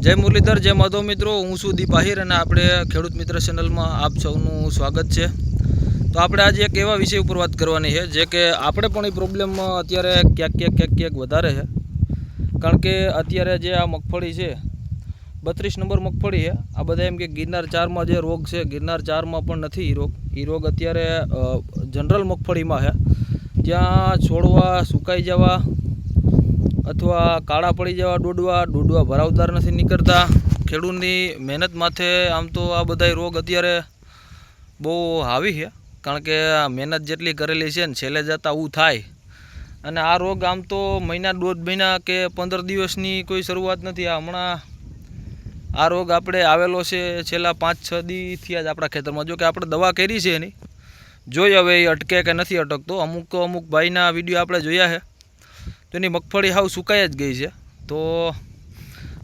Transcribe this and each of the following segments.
જય મુરલીધર, જય માધવ મિત્રો. હું છું દીપ અને આપણે ખેડૂત મિત્ર ચેનલમાં આપ સૌનું સ્વાગત છે. તો આપણે આજે એક એવા વિષય ઉપર વાત કરવાની છે, જે કે આપણે પણ એ પ્રોબ્લેમ અત્યારે ક્યાંક ક્યાંક ક્યાંક ક્યાંક વધારે છે. કારણ કે અત્યારે જે આ મગફળી છે, બત્રીસ નંબર મગફળી છે. આ બધા એમ કે ગિરનાર ચારમાં જે રોગ છે, ગિરનાર ચારમાં પણ નથી એ રોગ. એ રોગ અત્યારે જનરલ મગફળીમાં છે. ત્યાં છોડવા, સુકાઈ જવા અથવા કાળા પડી જવા ડોડવા ડોડવા ભરાવદાર નથી નીકળતા. ખેડૂતની મહેનત માથે આમ તો આ બધાય રોગ અત્યારે બહુ હાવી છે. કારણ કે મહેનત જેટલી કરેલી છે ને છેલ્લે જતાં આવું થાય. અને આ રોગ આમ તો મહિના, દોઢ મહિના કે પંદર દિવસની કોઈ શરૂઆત નથી. હમણાં આ રોગ આપણે આવેલો છે છેલ્લા પાંચ, છ દીથી જ આપણા ખેતરમાં. જો કે આપણે દવા કરી છે એની. જોઈ હવે એ અટકે કે નથી અટકતો. અમુક અમુક ભાઈના વીડિયો આપણે જોયા છે. તો એની મગફળી હાવ સુકાઈ જ ગઈ છે. તો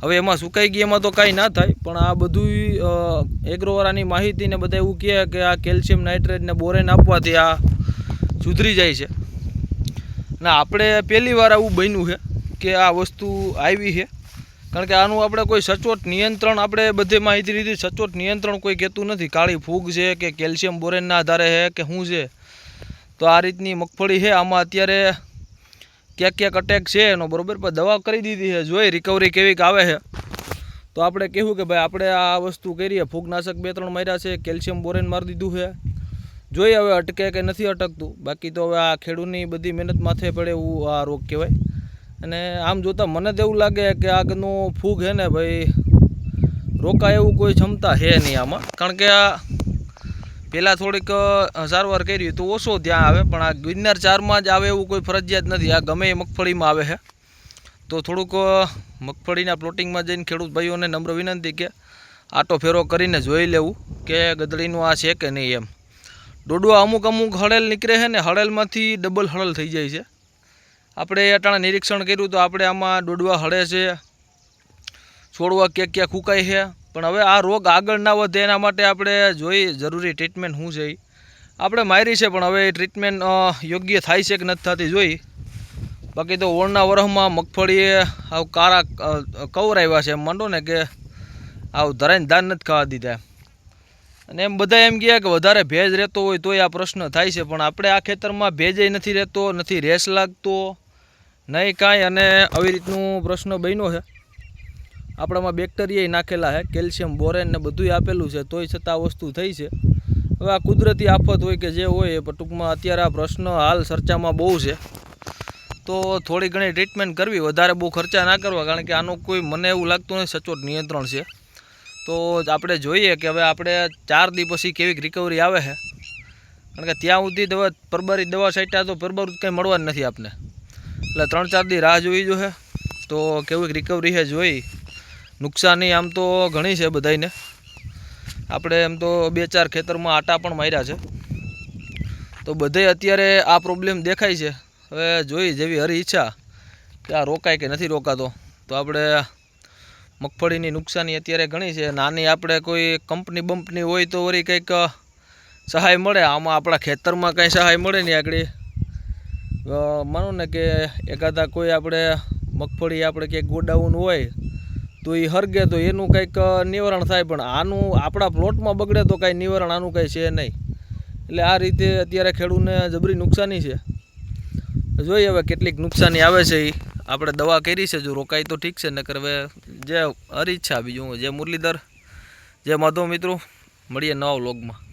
હવે એમાં સુકાઈ ગઈ એમાં તો કાંઈ ના થાય, પણ આ બધું એગ્રોવાળાની માહિતીને બધા એવું કહે કે આ કેલ્શિયમ નાઇટ્રેટ ને બોરેન આપવાથી આ સુધરી જાય છે. ને આપણે પહેલી વાર આવું બન્યું છે કે આ વસ્તુ આવી છે. કારણ કે આનું આપણે કોઈ સચોટ નિયંત્રણ, આપણે બધે માહિતી લીધી, સચોટ નિયંત્રણ કોઈ કહેતું નથી. કાળી ફૂગ છે કે કેલ્શિયમ બોરેનના આધારે છે કે શું છે. તો આ રીતની મગફળી છે. આમાં અત્યારે ક્યાંક ક્યાંક અટેક છે એનો, બરાબર? પણ દવા કરી દીધી છે, જોઈ રિકવરી કેવીક આવે છે. તો આપણે કહેવું કે ભાઈ આપણે આ વસ્તુ કરીએ. ફૂગનાશક બે ત્રણ માર્યા છે, કેલ્શિયમ બોરેન મારી દીધું છે. જોઈએ હવે અટકે કે નથી અટકતું. બાકી તો હવે આ ખેડૂતની બધી મહેનત માથે પડે એવું આ રોગ કહેવાય. અને આમ જોતાં મને તો એવું લાગે કે આગનું ફૂગ છે ને ભાઈ, રોકાય એવું કોઈ ક્ષમતા છે નહીં આમાં. કારણ કે આ પહેલાં થોડીક સારવાર કરી તો ઓછો ધ્યાન આવે, પણ આ ગિરનાર ચારમાં જ આવે એવું કોઈ ફરજિયાત નથી. આ ગમે એ મગફળીમાં આવે છે. તો થોડુંક મગફળીના પ્લોટિંગમાં જઈને ખેડૂત ભાઈઓને નમ્ર વિનંતી કે આટો ફેરો કરીને જોઈ લેવું કે ગદડીનું આ છે કે નહીં એમ. ડોડવા અમુક અમુક હળેલ નીકળે છે ને, હળેલમાંથી ડબલ હળેલ થઈ જાય છે. આપણે અટાણે નિરીક્ષણ કર્યું તો આપણે આમાં ડોડવા હળે છે, છોડવા ક્યાં ક્યાં ફૂંકાય છે. પણ હવે આ રોગ આગળ ના વધે એના માટે આપણે જોઈ જરૂરી ટ્રીટમેન્ટ શું છે એ આપણે મારી છે, પણ હવે એ ટ્રીટમેન્ટ યોગ્ય થાય છે કે નથી થતી જોઈ. બાકી તો ઓળના વરહમાં મગફળીએ આવ કારા કવરાવ્યા છે, એમ માંડો ને કે આવ ધરાઈને ધાન નથી ખાવા દીધા અને એમ બધા એમ કહે કે વધારે ભેજ રહેતો હોય તોય આ પ્રશ્ન થાય છે, પણ આપણે આ ખેતરમાં ભેજય નથી રહેતો, નથી રેસ લાગતો, નહીં કાંઈ, અને આવી રીતનું પ્રશ્ન બન્યો છે. આપણામાં બેક્ટેરિયા નાખેલા છે કેલ્શિયમ બોરેન ને બધુંય આપેલું છે, તોય છતાં વસ્તુ થઈ છે. હવે આ કુદરતી આફત હોય કે જે હોય, એ ટૂંકમાં અત્યારે આ પ્રશ્ન હાલ ચર્ચામાં બહુ છે. તો થોડી ઘણી ટ્રીટમેન્ટ કરવી, વધારે બહુ ખર્ચા ના કરવા, કારણ કે આનું કોઈ મને એવું લાગતું નથી, સચોટ નિયંત્રણ છે. તો આપણે જોઈએ કે હવે આપણે ચાર દી પછી કેવીક રિકવરી આવે છે. કારણ કે ત્યાં સુધી દવા પરબારી દવા છાંટ્યા તો પરબારું કંઈ મળવા જ નથી આપને. એટલે ત્રણ ચાર દી રાહ જોઈ જો છે. તો કેવીક રિકવરી છે જોઈ. નુકસાની આમ તો ઘણી છે બધાયને. આપણે એમ તો બે ચાર ખેતરમાં આટા પણ માર્યા છે. તો બધે અત્યારે આ પ્રોબ્લેમ દેખાય છે. હવે જોઈ જેવી હરી ઈચ્છા કે આ રોકાય કે નથી રોકાતો. તો આપણે મગફળીની નુકસાની અત્યારે ઘણી છે. નાની આપણે કોઈ કંપની બંપની હોય તો વળી કંઈક સહાય મળે. આમાં આપણા ખેતરમાં કંઈ સહાય મળે નહીં આગળ. માનો ને કે એકાદા કોઈ આપણે મગફળી આપણે ક્યાંક ગોડાઉન હોય તો એ હરગે તો એનું કંઈક નિવારણ થાય, પણ આનું આપણા પ્લોટમાં બગડે તો કાંઈ નિવારણ આનું કાંઈ છે નહીં. એટલે આ રીતે અત્યારે ખેડૂતને જબરી નુકસાની છે. જોઈએ હવે કેટલીક નુકસાની આવે છે એ આપણે દવા કરી છે, જો રોકાય તો ઠીક છે, નકર હવે જે અરીચ્છા બીજું જે મુરલીધર, જે માધો મિત્રો, મળીએ નવા વ્લોગમાં.